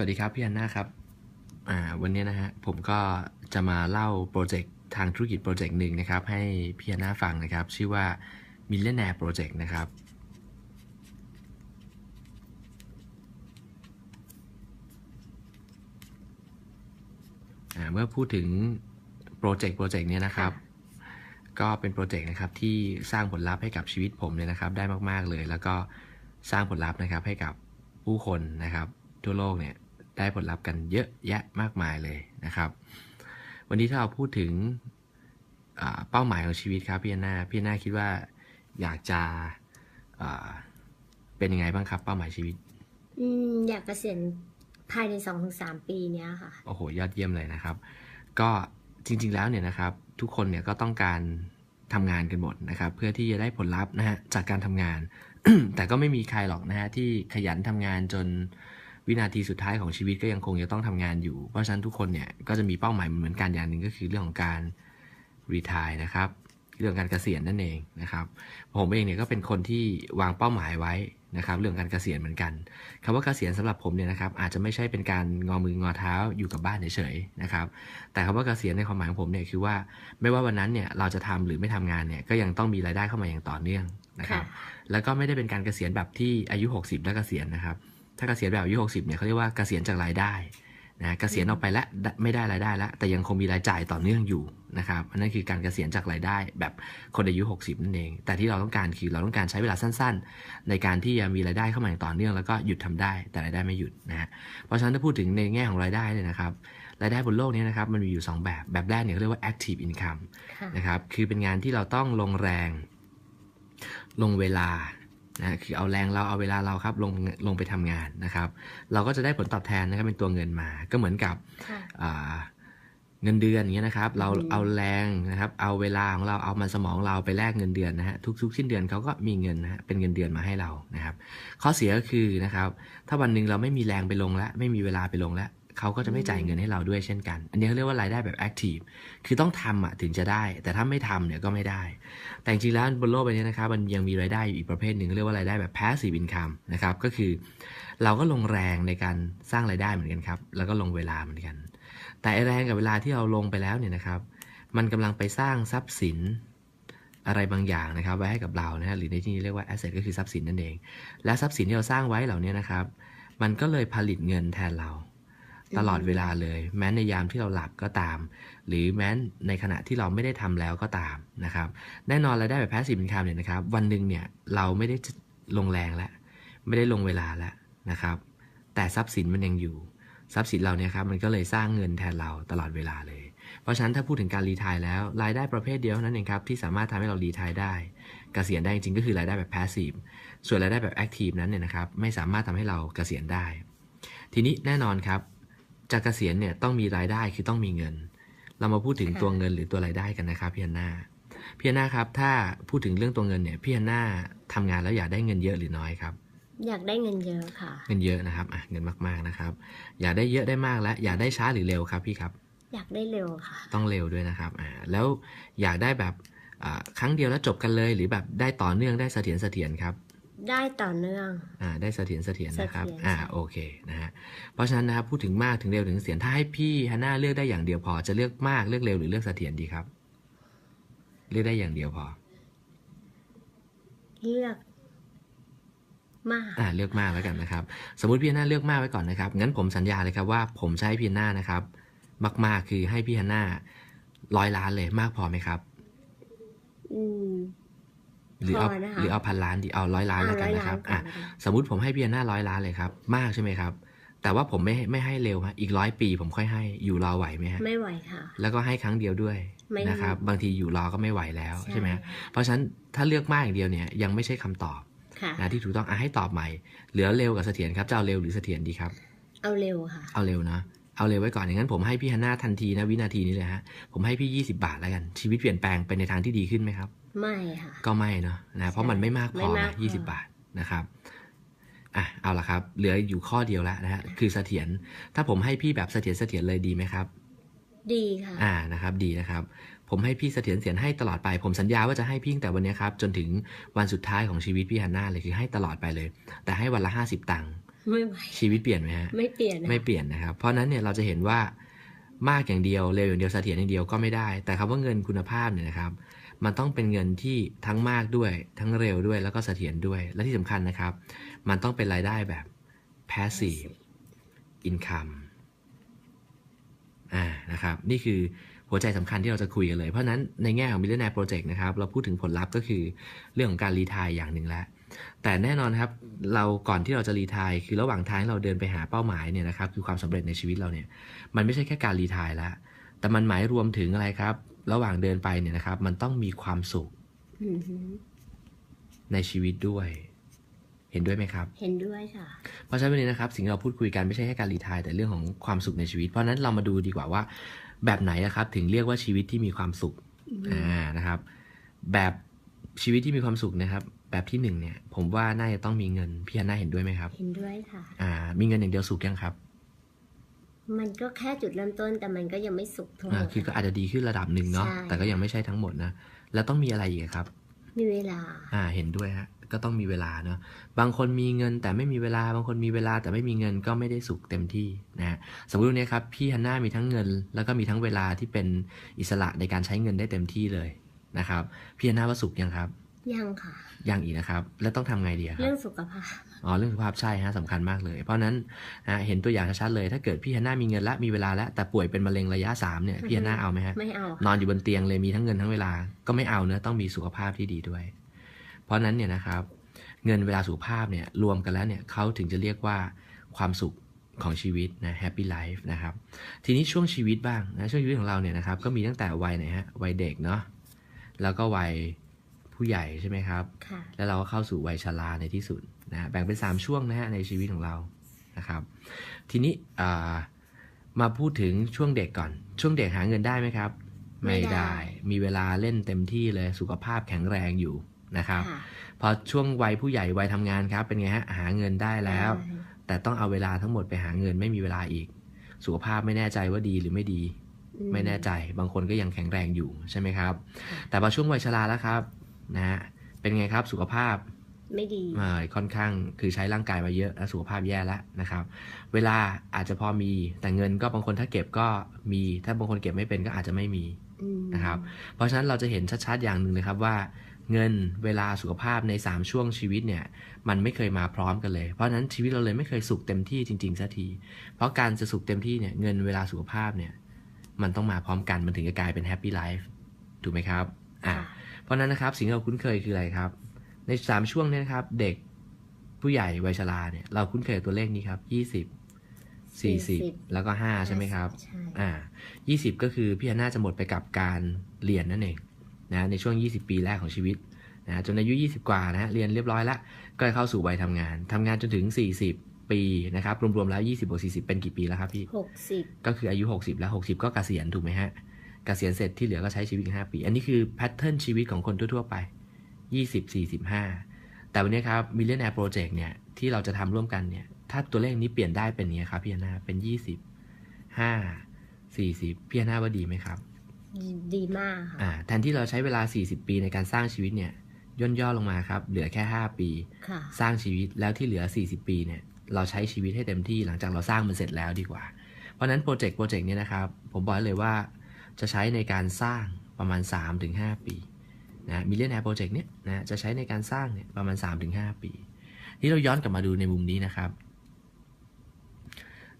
สวัสดีครับพี่อันนาครับวันนี้นะฮะผมก็จะมาเล่าโปรเจกต์ทางธุรกิจโปรเจกต์หนึ่งนะครับ ให้พี่อันนาฟังนะครับ ชื่อว่า Millionaire Project นะครับ เมื่อพูดถึงโปรเจกต์โปรเจกต์เนี้ยนะครับ ก็เป็นโปรเจกต์นะครับที่สร้างผลลัพธ์ให้กับชีวิตผมเนี่ยนะครับ ได้มาก ๆ เลย แล้วก็สร้างผลลัพธ์นะครับให้กับผู้คนนะครับ ทั่วโลกเนี่ย ได้ผลลัพธ์กันเยอะแยะมากมายเลยนะครับ วันนี้ถ้าเราพูดถึงอ่าเป้าหมายของชีวิตครับพี่อนนาพี่อนนาคิดว่าอยากจะอ่าเป็นยังไงบ้างครับเป้าหมายชีวิต อืมอยากเกษียณภายในสองถึงสามปีเนี้ยค่ะ โอ้โห ยอดเยี่ยมเลยนะครับ ก็จริง ๆ แล้วเนี่ยนะครับ ทุกคนเนี่ยก็ต้องการทำงานกันหมดนะครับ เพื่อที่จะได้ผลลัพธ์นะฮะจากการทำงาน แต่ก็ไม่มีใครหรอกนะฮะที่ขยันทำงานจน วินาทีสุดท้ายของชีวิตก็ยังคงจะต้องทำงานอยู่ เพราะฉะนั้นทุกคนเนี่ยก็จะมีเป้าหมายเหมือนกันอย่างหนึ่งก็คือเรื่องของการรีทายนะครับ เรื่องการเกษียณนั่นเองนะครับ ผมเองเนี่ยก็เป็นคนที่วางเป้าหมายไว้นะครับ เรื่องการเกษียณเหมือนกันคำว่าเกษียณสำหรับผมเนี่ยนะครับ อาจจะไม่ใช่เป็นการงอมืองอเท้าอยู่กับบ้านเฉยๆนะครับ แต่คำว่าเกษียณในความหมายของผมเนี่ยคือว่าไม่ว่าวันนั้นเนี่ยเราจะทำหรือไม่ทำงานเนี่ยก็ยังต้องมีรายได้เข้ามาอย่างต่อเนื่องนะครับค่ะแล้วก็ไม่ได้เป็นการเกษียณแบบที่อายุ 60 แล้วเกษียณนะครับ ถ้าเกษียณแบบอายุ60เนี่ยเขาเรียกว่าเกษียณจากรายได้นะเกษียณออกไปแล้วไม่ได้รายได้แล้ว แต่ยังคงมีรายจ่ายต่อเนื่องอยู่นะครับอันนั้นคือการเกษียณจากรายได้แบบคนอายุ 60 นั่นเอง แต่ที่เราต้องการคือเราต้องการใช้เวลาสั้น ๆ ในการที่จะมีรายได้เข้ามาอย่างต่อเนื่องแล้วก็หยุดทำได้แต่รายได้ไม่หยุดนะฮะเพราะฉะนั้นถ้าพูดถึงในแง่ของรายได้เลยนะครับรายได้บนโลกนี้นะครับมันมีอยู่ 2 แบบแบบแรกเนี่ยเขาเรียกว่า active income ค่ะนะครับคือเป็นงานที่เราต้องลงแรง ลงเวลา นะคือเอาแรงเราเอาเวลาเราครับลงลงไปทำงานนะครับ เราก็จะได้ผลตอบแทนนะครับเป็นตัวเงินมาก็เหมือนกับค่ะอ่าเงินเดือนอย่างเงี้ยนะครับ เราอืมเอาแรงนะครับ เอาเวลาของเราเอามันสมองเราไปแลกเงินเดือนนะฮะทุกๆ สิ้นเดือนเขาก็มีเงินนะฮะเป็นเงินเดือนมาให้เรานะครับ ข้อเสียก็คือนะครับ ถ้าวันหนึ่งเราไม่มีแรงไปลงแล้วไม่มีเวลาไปลงแล้ว เขาก็จะไม่จ่ายเงินให้เราด้วยเช่นกัน อันนี้เขาเรียกว่ารายได้แบบแอคทีฟคือต้องทำอะถึงจะได้ แต่ถ้าไม่ทำเนี่ยก็ไม่ได้ แต่จริงๆแล้วบนโลกใบนี้นะครับมันยังมีรายได้อยู่อีกประเภทหนึ่งเรียกว่ารายได้แบบ passive income นะครับก็คือ เราก็ลงแรงในการสร้างรายได้เหมือนกันครับแล้วก็ลงเวลาเหมือนกัน แต่แรงกับเวลาที่เราลงไปแล้วเนี่ยนะครับมันกำลังไปสร้างทรัพย์สินอะไรบางอย่างนะครับไว้ให้กับเรานะฮะหรือในที่นี้เรียกว่า asset ก็คือทรัพย์สินนั่นเอง และทรัพย์สินที่เราสร้างไว้เหล่านี้นะครับ มันก็เลยผลิตเงินแทนเรา ตลอดเวลาเลย แม้ในยามที่เราหลับก็ตาม หรือแม้ในขณะที่เราไม่ได้ทำแล้วก็ตามนะครับ แน่นอนรายได้แบบ passive income เนี่ยนะครับ วันหนึ่งเนี่ยเราไม่ได้ลงแรงแล้ว ไม่ได้ลงเวลาแล้วนะครับ แต่ทรัพย์สินมันยังอยู่ ทรัพย์สินเราเนี่ยครับมันก็เลยสร้างเงินแทนเราตลอดเวลาเลย เพราะฉะนั้นถ้าพูดถึงการรีทายแล้วรายได้ประเภทเดียวนั้นเองครับที่สามารถทำให้เรารีทายได้เกษียณได้จริงก็คือรายได้แบบ passive ส่วนรายได้แบบ active นั้นเนี่ยนะครับไม่สามารถทำให้เราเกษียณได้ ทีนี้แน่นอนครับ จะเกษียณเนี่ยต้องมีรายได้คือต้องมีเงิน เรามาพูดถึงค่ะตัวเงินหรือตัวรายได้กันนะครับพี่ฮันนาพี่ฮันนาครับ ถ้าพูดถึงเรื่องตัวเงินเนี่ยพี่ฮันนาทำงานแล้วอยากได้เงินเยอะหรือน้อยครับ อยากได้เงินเยอะค่ะ เงินเยอะนะครับอะเงินมากๆนะครับ อยากได้เยอะได้มากและอยากได้ช้าหรือเร็วครับพี่ครับ อยากได้เร็วค่ะ ต้องเร็วด้วยนะครับอ่าแล้วอยากได้แบบอ่าครั้งเดียวแล้วจบกันเลย หรือแบบได้ต่อเนื่องได้เสถียรเสถียรครับ ได้ต่อเนื่อง อ่า ได้เสถียรเสถียรนะครับ เสถียร อ่าใช่โอเค นะฮะ เพราะฉะนั้นนะครับ พูดถึงมาก ถึงเร็ว ถึงเสถียร ถ้าให้พี่ฮันน่าเลือกได้อย่างเดียวพอ จะเลือกมาก เลือกเร็ว หรือเลือกเสถียรดีครับ เลือกได้อย่างเดียวพอ เลือก มาก อ่า เลือกมากแล้วกันนะครับ สมมติพี่ฮันน่าเลือกมากไว้ก่อนนะครับ งั้นผมสัญญาเลยครับว่าผมจะให้พี่ฮันน่านะครับ มาก ๆ คือให้พี่ฮันน่าร้อยล้านเลย มากพอไหมครับ อืม หรือเอาพอนะคะหรือเอาพันล้านดีเอาร้อยล้านแล้วกันร้อยนะครับก่อะนแล้วกันสมมติผมให้พี่ฮันน่าร้อยล้านเลยครับ มากใช่ไหมครับ แต่ว่าผมไม่ไม่ให้เร็วฮะอีกร้อยปีผมค่อยให้อยู่รอไหวไหมฮะไม่ไหวค่ะ แล้วก็ให้ครั้งเดียวด้วยไม่นะครับ บางทีอยู่รอก็ไม่ไหวแล้วใช่ไหมเพราะฉะนั้นถ้าเลือกมากอย่างเดียวเนี่ยยังไม่ใช่คำตอบค่ะนะที่ถูกต้องอะให้ตอบใหม่ เหลือเร็วกับเสถียรครับจะเอาเร็วหรือเสถียรดีครับ เอาเร็วค่ะ เอาเร็วนะเอาเร็วไว้ก่อนอย่างนั้นผมให้พี่ฮันน่าทันทีนะวินาทีนี้เลยฮะผมให้พี่ 20 บาทแล้วกันชีวิตเปลี่ยนแปลงไปในทางที่ดีขึ้นไหมครับ ไม่ค่ะ ก็ไม่เนาะนะเพราะมันไม่มากพไม่อมานะกพอยี่สิบบาทนะครับอะเอาละครับ เหลืออยู่ข้อเดียวแล้วนะฮะคือเสถียรถ้าผมให้พี่แบบเสถียรเสถียรเลยดีไหมครับ ดีค่ะ อ่านะครับดีนะครับ ผมให้พี่เสถียรเสียรให้ตลอดไปผมสัญญาว่าจะให้พี่ตั้งแต่วันนี้ครับจนถึงวันสุดท้ายของชีวิตพี่ฮันน่าเลยคือให้ตลอดไปเลย แต่ให้วันละห้าสิบตังค์ไม่ไหวชีวิตเปลี่ยนไหมฮะ ไม่เปลี่ยนนะไม่เปลี่ยนนะครับ เพราะฉะนั้นเนี่ยเราจะเห็นว่ามากอย่างเดียวเร็วอย่างเดียวเสถียรอย่างเดียวก็ไม่ได้ แต่คำว่าเงินคุณภาพเนี่ยนะครับ มันต้องเป็นเงินที่ทั้งมากด้วย ทั้งเร็วด้วยแล้วก็เสถียรด้วย และที่สำคัญนะครับ มันต้องเป็นรายได้แบบ passive income อ่านะครับ นี่คือหัวใจสำคัญที่เราจะคุยกันเลย เพราะนั้นในแง่ของ Millionaire Project นะครับ เราพูดถึงผลลัพธ์ก็คือเรื่องของการรีทายอย่างหนึ่งแล้วแต่แน่นอนครับเราก่อนที่เราจะรีทายคือระหว่างทางเราเดินไปหาเป้าหมายเนี่ยนะครับคือความสำเร็จในชีวิตเราเนี่ยมันไม่ใช่แค่การรีทายแล้วแต่มันหมายรวมถึงอะไรครับ ระหว่างเดินไปเนี่ยนะครับ มันต้องมีความสุขอือหือในชีวิตด้วย เห็นด้วยไหมครับ เห็นด้วยค่ะ เพราะฉะนั้นวันนี้นะครับ สิ่งที่เราพูดคุยกันไม่ใช่แค่การรีทายแต่เรื่องของความสุขในชีวิต เพราะฉะนั้นเรามาดูดีกว่าว่า แบบไหนนะครับ ถึงเรียกว่าชีวิตที่มีความสุขอืมอ่านะครับ แบบชีวิตที่มีความสุขนะครับ แบบที่หนึ่งเนี่ย ผมว่าน่าจะต้องมีเงินพี่ฮันน่าเห็นด้วยไหมครับ เห็นด้วยค่ะ อ่า มีเงินอย่างเดียวสุขยังครับ มันก็แค่จุดเริ่มต้นแต่มันก็ยังไม่สุขทั้งหมอ่าดคือก็อาจจะดีขึ้นระดับหนึ่งเนาะใช่แต่ก็ยังไม่ใช่ทั้งหมดนะแล้วต้องมีอะไรอีกครับ มีเวลา อ่าเห็นด้วยฮะก็ต้องมีเวลาเนาะบางคนมีเงินแต่ไม่มีเวลาบางคนมีเวลาแต่ไม่มีเงินก็ไม่ได้สุขเต็มที่นะฮะสมมติวันนี้ครับพี่ฮันน่ามีทั้งเงิน แล้วก็มีทั้งเวลาที่เป็นอิสระในการใช้เงินได้เต็มที่เลยนะครับพี่ฮันน่าว่าสุขยังครับยังค่ะยังอีกนะครับ แล้วต้องทำไงดีอะครัเรื่บองสุขภาพ อ๋อเรื่องสุขภาพใช่ฮะสำคัญมากเลย เพราะฉะนั้นนะฮะเห็นตัวอย่างชัดๆเลย ถ้าเกิดพี่ฮันน่ามีเงินและมีเวลาแล้วแต่ป่วยเป็นมะเร็งระยะสามเนี่ยพี่ฮันน่าเอาไหมฮะไม่เอานค่ะอนอยู่บนเตียงเลยมีทั้งเงินทั้งเวลาก็ไม่เอาเนะต้องมีสุขภาพที่ดีด้วย เพราะฉะนั้นเนี่ยนะครับ เงินเวลาสุขภาพเนี่ยรวมกันแล้วเนี่ยเขาถึงจะเรียกว่าความสุขของชีวิตนะ happy life นะครับทีนี้ช่วงชีวิตบ้างนะช่วงชีวิตของเราเนี่ยนะครับก็มีตั้งแต่วัยไหนฮะวัยเด็กเนาะแล้วก็วัยผู้ใหญ่ใช่ไหมครับค่ะแล้วเราก็เข้าสู่วัยชราในที่สุด นะแบ่งเป็น 3 ช่วงนะฮะในชีวิตของเรานะครับ ทีนี้อ่ามาพูดถึงช่วงเด็กก่อน ช่วงเด็กหาเงินได้ไหมครับ ไม่ได้มีเวลาเล่นเต็มที่เลยสุขภาพแข็งแรงอยู่นะครับค่ะพอช่วงวัยผู้ใหญ่วัยทำงานครับ เป็นไงฮะหาเงินได้แล้วได้แต่ต้องเอาเวลาทั้งหมดไปหาเงินไม่มีเวลาอีก สุขภาพไม่แน่ใจว่าดีหรือไม่ดีอืไม่แน่ใจบางคนก็ยังแข็งแรงอยู่ใช่ไหมครับค่ะแต่พอช่วงวัยชราแล้วครับนะฮะเป็นไงครับสุขภาพ ไม่ดีเอ่อค่อนข้างคือใช้ร่างกายมาเยอะและสุขภาพแย่แล้วนะครับ เวลาอาจจะพอมีแต่เงินก็บางคนถ้าเก็บก็มี ถ้าบางคนเก็บไม่เป็นก็อาจจะไม่มีอืมนะครับ เพราะฉะนั้นเราจะเห็นชัดๆอย่างหนึ่งเลยครับว่าเงินเวลาสุขภาพใน 3 ช่วงชีวิตเนี่ย มันไม่เคยมาพร้อมกันเลย เพราะฉะนั้นชีวิตเราเลยไม่เคยสุขเต็มที่จริงๆสักที เพราะการจะสุขเต็มที่เนี่ยเงินเวลาสุขภาพเนี่ย มันต้องมาพร้อมกันมันถึงจะกลายเป็นแฮปปี้ไลฟ์ถูกไหมครับอ่าค่ะเพราะฉะนั้นนะครับสิ่งที่เราคุ้นเคยคืออะไรครับ ในสามช่วงเนี้นะครับ เด็กผู้ใหญ่วัยชราเนี่ย เราคุ้นเคยกับตัวเลขนี้ครับยี่สิบสี่สิบ40 แล้วก็ห้าใช่ไหมครับใช่อ่ายี่สิบก็คือพี่ฮันน่าจะหมดไปกับการเรียนนั่นเองนะในช่วง 20 ปีแรกของชีวิตนะจนอายุ 20 กว่านะฮะเรียนเรียบร้อยแล้วก็เข้าสู่วัยทำงานทำงานจนถึง 40 ปีนะครับ รวมๆแล้ว 20บวก40 เป็นกี่ปีแล้วครับพี่หกสิบก็คืออายุ 60 แล้ว 60 ก็เกษียณถูกไหมฮะเกษียณเสร็จที่เหลือก็ใช้ชีวิตอีก5ปี อันนี้คือแพทเทิร์นชีวิตของคนทั่วๆไป 20 40 5แต่วันนี้ครับ Millionaire Project เนี่ยที่เราจะทำร่วมกันเนี่ยถ้าตัวเลขนี้เปลี่ยนได้เป็นอย่างนี้ครับพี่ฮันนาเป็น 20 5 40พี่ฮันนาว่าดีไหมครับ ดีมากค่ะอ่าแทนที่เราใช้เวลา 40 ปีในการสร้างชีวิตเนี่ยย่นย่อลงมาครับ เหลือแค่ 5 ปีค่ะสร้างชีวิตแล้วที่เหลือ 40 ปีเนี่ยเราใช้ชีวิตให้เต็มที่หลังจากเราสร้างมันเสร็จแล้วดีกว่า เพราะฉะนั้นโปรเจกต์โปรเจกต์เนี้นะครับ ผมบอกเลยว่าจะใช้ในการสร้างประมาณ 3-5 ปี นะมิเลียนแอร์โปรเจกต์เนี้ยนะจะใช้ในการสร้างเนี่ยประมาณ 3-5 ปี นี่เราย้อนกลับมาดูในมุมนี้นะครับ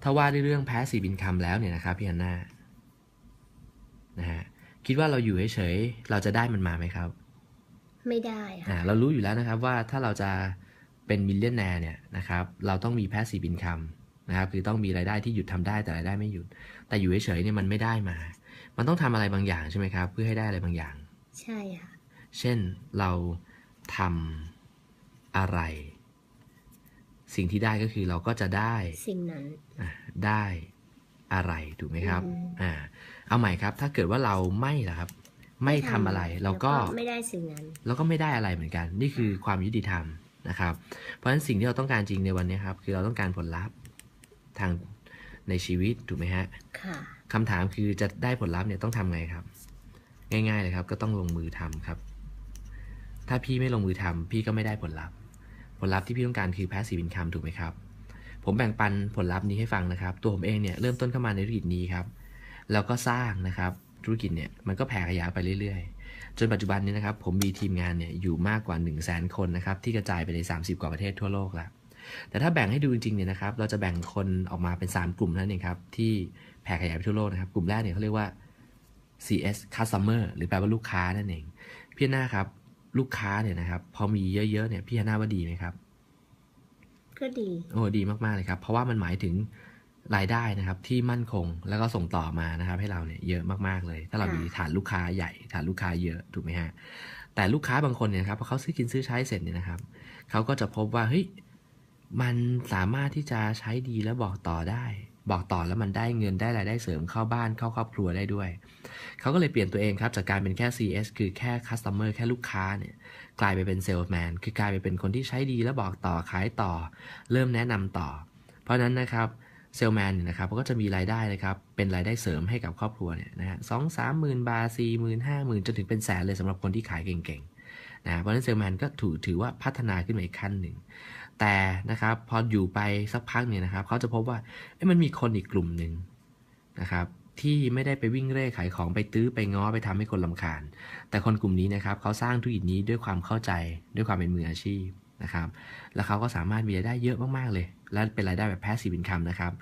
ถ้าว่าด้วยเรื่อง passive income แล้วเนี่ยนะครับพี่ฮันน่านะฮะคิดว่าเราอยู่เฉยๆเราจะได้มันมาไหมครับ ไม่ได้ค่ะอ่าเรารู้อยู่แล้วนะครับว่าถ้าเราจะเป็นมิลเลนแนร์เนี่ยนะครับเราต้องมี passive income นะครับคือต้องมีรายได้ที่หยุดทำได้แต่รายได้ไม่หยุด แต่อยู่เฉยๆเนี่ยมันไม่ได้มา มันต้องทำอะไรบางอย่างใช่ไหมครับ เพื่อให้ได้อะไรบางอย่าง ใช่ค่ะ เช่นเราทำอะไร สิ่งที่ได้ก็คือเราก็จะได้สิ่งนั้นอ่าได้อะไรถูกไหมครับอืมอ่าเอาใหม่ครับ ถ้าเกิดว่าเราไม่ล่ะครับ ไม่ทำอะไรเราก็แล้วไม่ได้สิ่งนั้นเราก็ไม่ได้อะไรเหมือนกัน นี่คือความยุติธรรมนะครับ เพราะฉะนั้นสิ่งที่เราต้องการจริงในวันนี้ครับ คือเราต้องการผลลัพธ์ทางในชีวิตถูกไหมฮะค่ะคำถามคือจะได้ผลลัพธ์เนี่ยต้องทำไงครับ ง่าย ๆ เลยครับ ก็ต้องลงมือทำครับ ถ้าพี่ไม่ลงมือทำพี่ก็ไม่ได้ผลลัพธ์ ผลลัพธ์ที่พี่ต้องการคือ passive income ถูกไหมครับผผมแบ่งปันผลลัพธ์นี้ให้ฟังนะครับ ตัวผมเองเนี่ยเริ่มต้นเข้ามาในธุรกิจนี้ครับ แล้วก็สร้างนะครับธุรกิจเนี่ยมันก็แผ่ขยายไปเรื่อยๆ จนปัจจุบันนี้นะครับ ผมมีทีมงานเนี่ยอยู่มากกว่า 1 0 0 0 0แสนคนนะครับที่กระจายไปใน 30 กว่าประเทศทั่วโลกแล้วแต่ถ้าแบ่งให้ดูจริงๆเนี่ยนะครับ เราจะแบ่งคนออกมาเป็น 3 กลุ่มนั่นเองครับ ที่แผ่ขยายไปทั่วโลกนะครับ กลุ่มแรกเนี่ยเขาเรียกว่า CS customer หรือแปลว่าลูกค้านั่นเอง พี่หน้าครับ ลูกค้าเนี่ยนะครับ พอมีเยอะๆเนี่ยพี่ฮาน่าว่าดีไหมครับ ก็ดีโอ้ดีมากๆเลยครับ เพราะว่ามันหมายถึงรายได้นะครับ ที่มั่นคงแล้วก็ส่งต่อมานะครับ ให้เราเนี่ยเยอะมากๆเลย ถ้าเรามีฐานลูกค้าใหญ่ ฐานลูกค้าเยอะถูกไหมฮะแต่ลูกค้าบางคนเนี่ยนะครับพอเขาซื้อกินซื้อใช้เสร็จเนี่ยนะครับเขาก็จะพบว่าเฮ้ยมันสามารถที่จะใช้ดีแล้วบอกต่อได้ บอกต่อแล้วมันได้เงินได้รายได้เสริมเข้าบ้านเข้าครอบครัวได้ด้วย เขาก็เลยเปลี่ยนตัวเองครับจากการเป็นแค่ CS คือแค่ customer แค่ลูกค้าเนี่ยกลายไปเป็น salesman คือกลายไปเป็นคนที่ใช้ดีแล้วบอกต่อขายต่อ เริ่มแนะนำต่อ เพราะฉะนั้นนะครับเซลแมนเนี่ยนะครับเขาก็จะมีรายได้นะครับเป็นรายได้เสริมให้กับครอบครัวเนี่ยนะฮะสองสามหมื่นบาทสี่หมื่นห้าหมื่นจนถึงเป็นแสนเลยสำหรับคนที่ขายเก่งๆนะเพราะฉะนั้นเซลแมนก็ถือถือว่าพัฒนาขึ้นมาอีกขั้นหนึ่ง แต่นะครับพออยู่ไปสักพักเนี่ยนะครับเขาจะพบว่ามันมีคนอีกกลุ่มหนึ่งนะครับที่ไม่ได้ไปวิ่งเร่ขายของไปตื้อไปง้อไปทำให้คนลำคาญ แต่คนกลุ่มนี้นะครับเขาสร้างธุรกิจนี้ด้วยความเข้าใจด้วยความเป็นมืออาชีพนะครับ แล้วเขาก็สามารถมีรายได้เยอะมากๆเลย และเป็นรายได้แบบแพสซีฟอินคัมนะครับ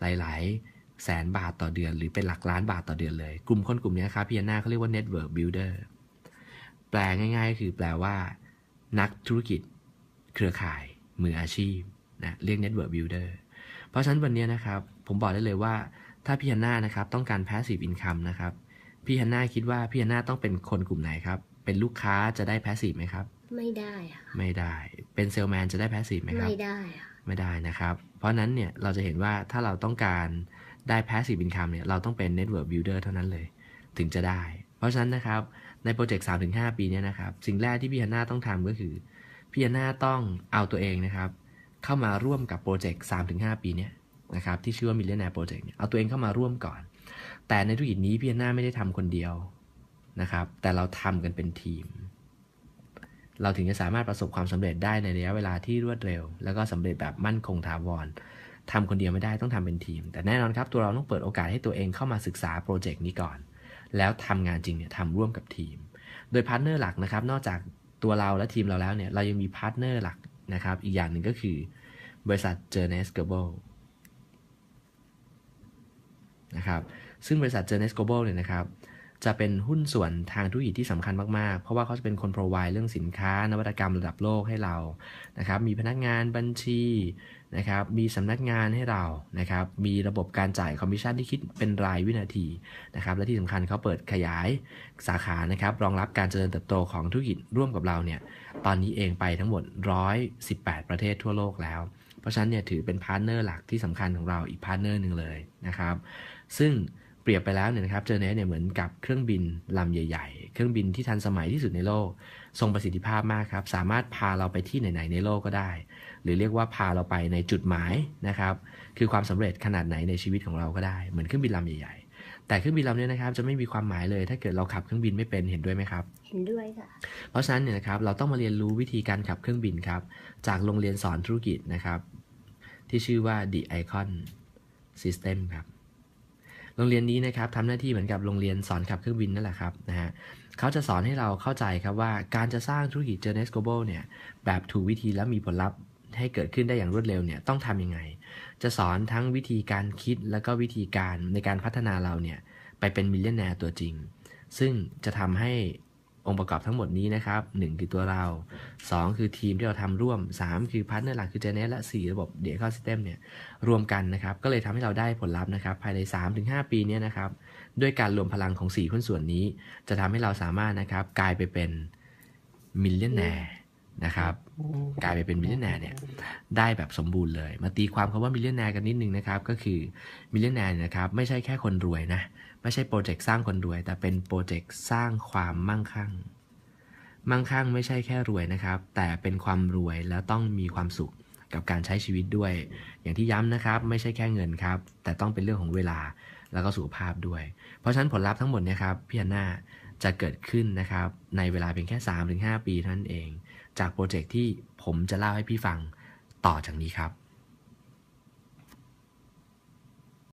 หลายๆ แสนบาทต่อเดือน หรือเป็นหลักล้านบาทต่อเดือนเลย กลุ่มคนกลุ่มนี้ครับพี่ยนาเขาเรียกว่า Network Builder แปลง่ายๆก็คือแปลว่า นักธุรกิจเครือข่าย มืออาชีพนะเรียก Network Builder เพราะฉะนั้นวันนี้นะครับผมบอกได้เลยว่าถ้าพี่ฮันน่านะครับต้องการ passive income นะครับพี่ฮันน่าคิดว่าพี่ฮันน่าต้องเป็นคนกลุ่มไหนครับ เป็นลูกค้าจะได้ passive ไหมครับ ไม่ได้ค่ะไม่ได้เป็นเซลแมนจะได้ passive ไหมครับไม่ได้ค่ะไม่ได้นะครับ เพราะนั้นเนี่ยเราจะเห็นว่าถ้าเราต้องการได้ passive income เนี่ยเราต้องเป็น network builder เท่านั้นเลย ถึงจะได้ เพราะฉะนั้นนะครับในโปรเจกต์3-5 ปีเนี้นะครับ สิ่งแรกที่พี่ฮันน่าต้องทำก็คือ พี่ฮันน่าต้องเอาตัวเองนะครับ เข้ามาร่วมกับโปรเจกต์ 3-5 ปีเนี้ยนะครับที่ชื่อว่า Millionaire Project เนี่ยเอาตัวเองเข้ามาร่วมก่อน แต่ในธุรกิจนี้พี่ฮันน่าไม่ได้ทำคนเดียวนะครับ แต่เราทำกันเป็นทีม เราถึงจะสามารถประสบความสำเร็จได้ในระยะเวลาที่รวดเร็ว แล้วก็สำเร็จแบบมั่นคงถาวรทำคนเดียวไม่ได้ต้องทำเป็นทีม แต่แน่นอนครับตัวเราต้องเปิดโอกาสให้ตัวเองเข้ามาศึกษาโปรเจกต์นี้ก่อน แล้วทำงานจริงเนี่ยทำร่วมกับทีม โดยพาร์ทเนอร์หลักนะครับ นอกจาก ตัวเราและทีมเราแล้วเนี่ย เรายังมีพาร์ทเนอร์หลักนะครับ อีกอย่างหนึ่งก็คือบริษัท Journeys Global นะครับ ซึ่งบริษัท Journeys Global เนี่ยนะครับ จะเป็นหุ้นส่วนทางธุรกิจที่สำคัญมาก ๆ เพราะว่าเขาจะเป็นคน provide เรื่องสินค้านวัตกรรมระดับโลกให้เรา นะครับ มีพนักงานบัญชี นะครับ มีสำนักงานให้เรานะครับ มีระบบการจ่ายคอมมิชชั่นที่คิดเป็นรายวินาทีนะครับ และที่สำคัญเขาเปิดขยายสาขานะครับ รองรับการเจริญเติบโตของธุรกิจร่วมกับเราเนี่ย ตอนนี้เองไปทั้งหมด 118 ประเทศทั่วโลกแล้ว เพราะฉะนั้นเนี่ยถือเป็นพาร์ทเนอร์หลักที่สำคัญของเราอีกพาร์ทเนอร์หนึ่งเลยนะครับ ซึ่งเปรียบไปแล้วเนี่ยนะครับเจอเนสเนี่ยเหมือนกับเครื่องบินลำใหญ่ ๆ เครื่องบินที่ทันสมัยที่สุดในโลก ทรงประสิทธิภาพมากครับ สามารถพาเราไปที่ไหนๆในโลกก็ได้ รือเรียกว่าพาเราไปในจุดหมายนะครับ คือความสำเร็จขนาดไหนในชีวิตของเราก็ได้เหมือนเครื่องบินลำใหญ่ๆแต่เครื่องบินลำเนี้นะครับ จะไม่มีความหมายเลย ถ้าเกิดเราขับเครื่องบินไม่เป็นเห็นด้วยไหมครับ เห็นด้วยค่ะ เพราะฉะนั้นเนี่ยนะครับเราต้องมาเรียนรู้วิธีการขับเครื่องบินครับ จากโรงเรียนสอนธุรกิจนะครับ ที่ชื่อว่า The Icon System ครับโรงเรียนนี้นะครับทำหน้าที่เหมือนกับโรงเรียนสอนขับเครื่องบินนั่นแหละครับนะฮะเขาจะสอนให้เราเข้าใจครับว่าการจะสร้างธุรกิจ Journeys Global เนี่ยแบบถูกวิธีและมีผลลัพธ์ ให้เกิดขึ้นได้อย่างรวดเร็วเนี่ยต้องทำยังไง จะสอนทั้งวิธีการคิดแล้วก็วิธีการในการพัฒนาเราเนี่ยไปเป็นมิลเลนแนร์ตัวจริง ซึ่งจะทำให้องค์ประกอบทั้งหมดนี้นะครับ 1 คือตัวเรา 2 คือทีมที่เราทำร่วม 3 คือพาร์ทเนอร์หลักคือเจเนสและ 4 ระบบเดียร์คอซิสเต็มเนี่ยรวมกันนะครับ ก็เลยทำให้เราได้ผลลัพธ์นะครับ ภายใน 3-5 ปีเนี้นะครับ ด้วยการรวมพลังของ 4 หุ้นส่วนนี้ จะทำให้เราสามารถนะครับ กลายไปเป็นมิลเลนแนร์นะครับ กลายไปเป็นมิลเลนแนร์เนี่ยได้แบบสมบูรณ์เลย มาตีความคำว่ามิลเลนแนร์กันนิดนึงนะครับก็คือมิลเลนแนร์นะครับไม่ใช่แค่คนรวยนะไม่ใช่โปรเจกต์สร้างคนรวย แต่เป็นโปรเจกต์สร้างความมั่งคั่ง มั่งคั่งไม่ใช่แค่รวยนะครับ แต่เป็นความรวยแล้วต้องมีความสุขกับการใช้ชีวิตด้วย อย่างที่ย้ำนะครับไม่ใช่แค่เงินครับ แต่ต้องเป็นเรื่องของเวลาแล้วก็สุขภาพด้วย เพราะฉะนั้นผลลัพธ์ทั้งหมดเนี่ยครับพี่ฮันน่าจะเกิดขึ้นนะครับในเวลาเพียงแค่ 3-5 ปีเท่านั้นเอง จากโปรเจกต์ที่ผมจะเล่าให้พี่ฟังต่อจากนี้ครับ